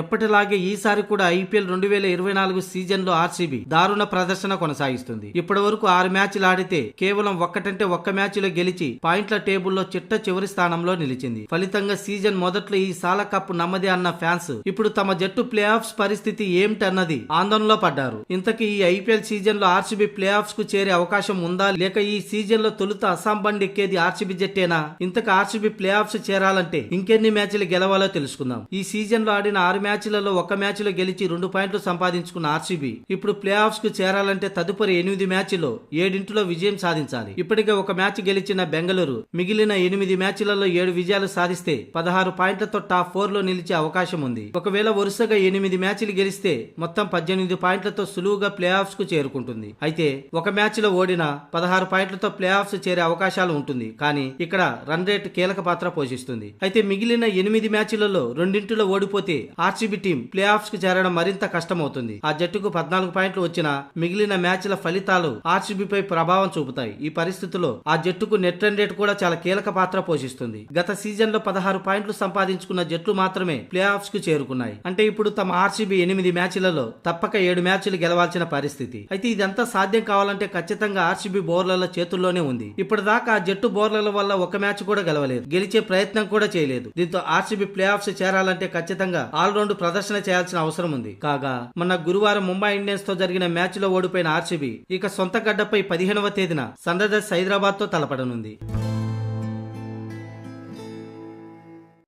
ఎప్పటిలాగే ఈసారి కూడా ఐపీఎల్ రెండు వేల ఇరవై నాలుగు సీజన్లో ఆర్సీబీ దారుణ ప్రదర్శన కొనసాగిస్తుంది. ఇప్పటి వరకు ఆరు మ్యాచ్లు ఆడితే కేవలం ఒక్కటంటే ఒక్క మ్యాచ్లో గెలిచి పాయింట్ల టేబుల్లో చిట్ట చివరి స్థానంలో నిలిచింది. ఫలితంగా సీజన్ మొదట్లో ఈ సాల కప్ నమ్మదే అన్న ఫ్యాన్స్ ఇప్పుడు తమ జట్టు ప్లే ఆఫ్స్ పరిస్థితి ఏమిటన్నది ఆందోళనలో పడ్డారు. ఇంతకీ ఈ ఐపీఎల్ సీజన్లో ఆర్సీబీ ప్లే ఆఫ్స్కు చేరే అవకాశం ఉందా? లేక ఈ సీజన్లో తొలుత అస్సాం బండి ఎక్కేది ఆర్సీబీ జట్టేనా? ఇంతకు ఆర్సీబీ ప్లే ఆఫ్స్ చేరాలంటే ఇంకెన్ని మ్యాచ్లు గెలవాలో తెలుసుకుందాం. ఈ సీజన్లో ఆడిన ఆరు మ్యాచ్లలో ఒక మ్యాచ్లో గెలిచి రెండు పాయింట్లు సంపాదించుకున్న ఆర్సీబీ. ఇప్పుడు ప్లే ఆఫ్స్కు చేరాలంటే తదుపరి ఎనిమిది మ్యాచ్లో ఏడింటిలో విజయం సాధించాలి. ఇప్పటికే ఒక మ్యాచ్ గెలిచిన బెంగళూరు మిగిలిన ఎనిమిది మ్యాచ్లలో ఏడు విజయాలు సాధిస్తే పదహారు పాయింట్లతో టాప్ ఫోర్లో నిలిచే అవకాశం ఉంది. ఒకవేళ వరుసగా ఎనిమిది మ్యాచ్లు గెలిస్తే మొత్తం పద్దెనిమిది పాయింట్లతో సులువుగా ప్లే ఆఫ్స్కు చేరుకుంటుంది. అయితే ఒక మ్యాచ్లో ఓడిన పదహారు పాయింట్లతో ప్లే ఆఫ్స్ చేరే అవకాశాలు ఉంటుంది. కానీ ఇక్కడ రన్ రేట్ కీలక పాత్ర పోషిస్తుంది. అయితే మిగిలిన ఎనిమిది మ్యాచ్లలో రెండింటిలో ఓడిపోతే ఆర్సీబీ టీం ప్లే ఆఫ్స్కి చేరడం మరింత కష్టమవుతుంది. ఆ జట్టుకు పద్నాలుగు పాయింట్లు వచ్చిన మిగిలిన మ్యాచ్ల ఫలితాలు ఆర్సీబీ పై ప్రభావం చూపుతాయి. ఈ పరిస్థితిలో ఆ జట్టుకు నెట్ రన్ రేట్ కూడా చాలా కీలక పాత్ర పోషిస్తుంది. గత సీజన్లో పదహారు పాయింట్లు సంపాదించుకున్న జట్లు మాత్రమే ప్లే ఆఫ్స్కు చేరుకున్నాయి. అంటే ఇప్పుడు తమ ఆర్సీబీ ఎనిమిది మ్యాచ్లలో తప్పక ఏడు మ్యాచ్లు గెలవాల్సిన పరిస్థితి. అయితే ఇదంతా సాధ్యం కావాలంటే ఖచ్చితంగా ఆర్సీబీ బౌలర్ల చేతుల్లోనే ఉంది. ఇప్పటిదాకా ఆ జట్టు బౌలర్ల వల్ల ఒక మ్యాచ్ కూడా గెలవలేదు. గెలిచే ప్రయత్నం కూడా చేయలేదు. దీంతో ఆర్సీబీ ప్లే ఆఫ్స్ చేరాలంటే ఖచ్చితంగా ఆల్రౌండ్ ప్రదర్శన చేయాల్సిన అవసరం ఉంది. కాగా మొన్న గురువారం ముంబై ఇండియన్స్తో జరిగిన మ్యాచ్లో ఓడిపోయిన ఆర్సీబీ ఇక సొంత గడ్డపై పదిహేనవ తేదీన సన్ రైజర్స్ హైదరాబాద్తో తలపడనుంది.